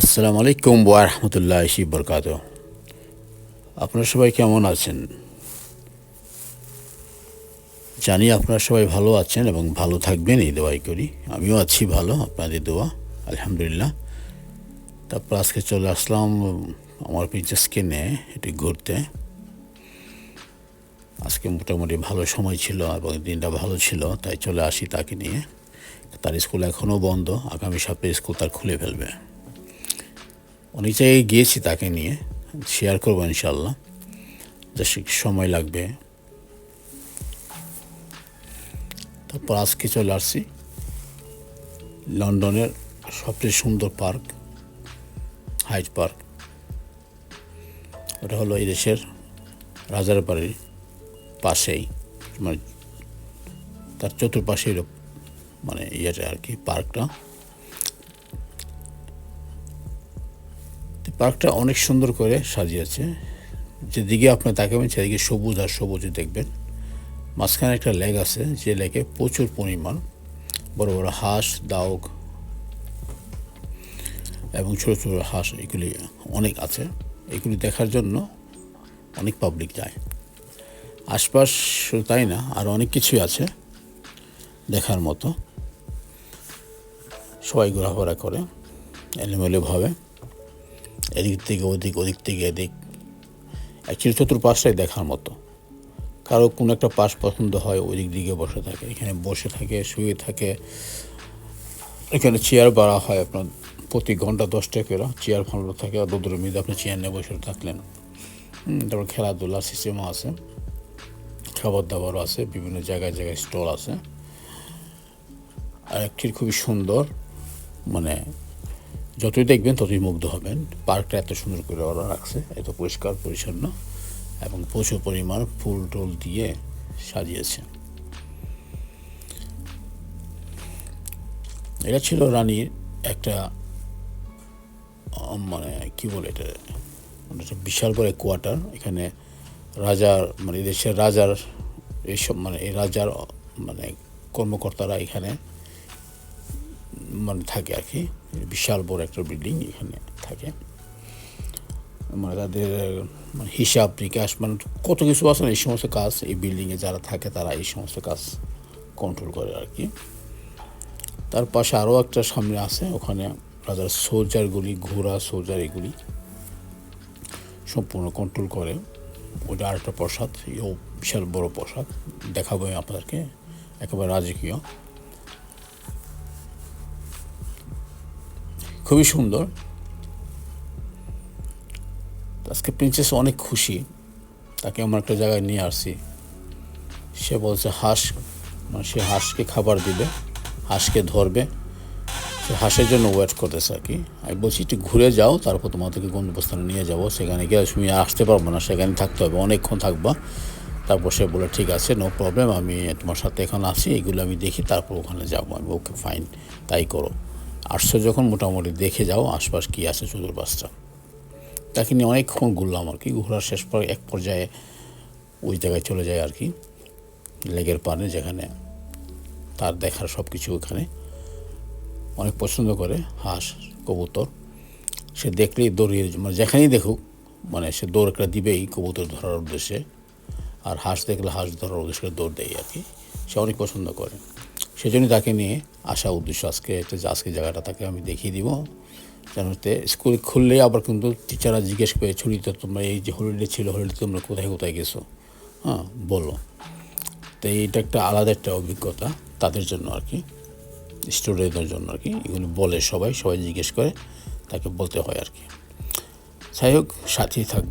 আসসালামু আলাইকুম ওয়া রাহমাতুল্লাহ ইসি বরকাত আপনারা সবাই কেমন আছেন? জানি আপনারা সবাই ভালো আছেন এবং ভালো থাকবেন, এই দোয়াই করি। আমিও আছি ভালো, আপনাদের দোয়া, আলহামদুলিল্লাহ। তারপর আজকে চলে আসলাম আমার প্রিন্সেসকে নিয়ে একটু ঘুরতে। আজকে মোটামুটি ভালো সময় ছিল এবং দিনটা ভালো ছিল, তাই চলে আসি তাকে নিয়ে। তার স্কুল এখনও বন্ধ, আগামী সপ্তাহে স্কুল তার খুলে ফেলবে। অনেক জায়গায় গিয়েছি তাকে নিয়ে শেয়ার করব ইনশাল্লাহ যে সময় লাগবে। তারপর আজকে চলে আসছি লন্ডনের সবচেয়ে সুন্দর পার্ক হাইট পার্ক। ওটা হলো এই দেশের রাজার বাড়ির পাশেই মানে তার চতুর্পাশেই মানে ইয়েটা আর কি, পার্কটা। পার্কটা অনেক সুন্দর করে সাজিয়েছে। যেদিকে আপনি তাকাবেন সেদিকে সবুজ আর সবুজ দেখবেন। মাঝখানে একটা লেক আছে, যে লেকে প্রচুর পরিমাণ বড় বড় হাঁস, দাউক এবং ছোটো ছোটো হাঁস এগুলি অনেক আছে। এগুলি দেখার জন্য অনেক পাবলিক যায়। আশপাশ তাই না, আর অনেক কিছুই আছে দেখার মতো। সবাই ঘোরাফেরা করে এলোমেলোভাবে। এদিক থেকে ওদিক ওদিক থেকে এদিক। অ্যাকচুয়ালি চতুর্পাশটাই দেখার মতো। কারও কোনো একটা পাশ পছন্দ হয় ওই দিক বসে থাকে, এখানে বসে থাকে, শুয়ে থাকে। এখানে চেয়ার বাড়া হয় আপনার প্রতি ঘণ্টা দশ টাকা চেয়ার ভালো থাকে আর রোদ্রের মধ্যে আপনি চেয়ার নিয়ে বসে থাকলেন। তারপর খেলাধুলা সিস্টেমও আছে। খাবার দাবারও আছে, বিভিন্ন জায়গায় জায়গায় স্টল আছে। আর একটি খুবই সুন্দর মানে যতই দেখবেন, ততই মুগ্ধ হবেন। পার্কটা এত সুন্দর করে ওরা রাখছে, এত পরিষ্কার, পরিচ্ছন্ন, এবং প্রচুর পরিমাণ ফুল টুল দিয়ে সাজিয়েছে। এটা ছিল রানীর একটা মানে কি বলে এটা? মানে বিশাল বড় কোয়ার্টার। এখানে রাজার মানে দেশের রাজার এইসব মানে এই রাজার মানে কর্মকর্তারা এখানে মানে থাকে আর কি। বিশাল বড় একটা বিল্ডিং এখানে থাকে। মানে তাদের মানে হিসাব নিকাশ মানে কত কিছু আছে না, এই সমস্ত কাজ, এই বিল্ডিংয়ে যারা থাকে তারা এই সমস্ত কাজ কন্ট্রোল করে আর কি। তার পাশে আরও একটা সামনে আছে, ওখানে রাজার সোলজারগুলি ঘোড়া, সোলজার এগুলি সম্পূর্ণ কন্ট্রোল করে। ওটা আরেকটা প্রসাদ এও বিশাল বড় প্রসাদ। দেখাবো আপনাদেরকে, একেবারে রাজকীয়। খুবই সুন্দর। আজকে প্রিন্সেস অনেক খুশি। তাকে আমার একটা জায়গায় নিয়ে আসছি। সে বলছে, হাঁস। মানে সে হাঁসকে খাবার দিবে, হাঁসকে ধরবে। সে হাঁসের জন্য ওয়েট করতেছে আর কি। আমি বলছি, একটু ঘুরে যাও, তারপর তোমাদেরকে গন্তব্যস্থানে নিয়ে যাব। সেখানে গিয়ে তুমি আসতে পারব না, সেখানে থাকতে হবে, অনেকক্ষণ থাকবা। তারপর সে বলে, ঠিক আছে নো প্রবলেম আমি তোমার সাথে এখানে আসি এগুলো আমি দেখি, তারপর ওখানে যাব। আমি ওকে ফাইন তাই করো। আসছো যখন মোটামুটি দেখে যাও আশপাশ কী আছে চতুর্পাশটা। তাকে নিয়ে অনেকক্ষণ ঘুরলাম আর কি, ঘোরার শেষ পর এক পর্যায়ে ওই জায়গায় চলে যায় আর কি, লেগের পানে যেখানে তার দেখার সব কিছু ওখানে। অনেক পছন্দ করে, হাঁস, কবুতর। সে দেখলেই দৌড়িয়ে মানে যেখানেই দেখুক মানে সে দৌড় একটা দিবেই কবুতর ধরার উদ্দেশ্যে। আর হাঁস দেখলে হাঁস ধরার উদ্দেশ্যে দৌড় দেয় আর কি। সে অনেক পছন্দ করে। সেজন্য তাকে নিয়ে আসা উদ্দেশ্য আজকে একটা আজকে জায়গাটা তাকে আমি দেখিয়ে দিব। জানাতে স্কুল খুললে আবার কিন্তু টিচাররা জিজ্ঞেস করে ছুটিতে তোমরা এই যে হলিডে ছিল হলিডে তোমরা কোথায় কোথায় গেছো? হ্যাঁ বলো। তো এইটা একটা আলাদা একটা অভিজ্ঞতা তাদের জন্য আর কি স্টুডেন্টদের জন্য আর কি। এগুলো বলে সবাই সবাই জিজ্ঞেস করে, তাকে বলতে হয় আর কি। যাই হোক, সাথেই থাকবে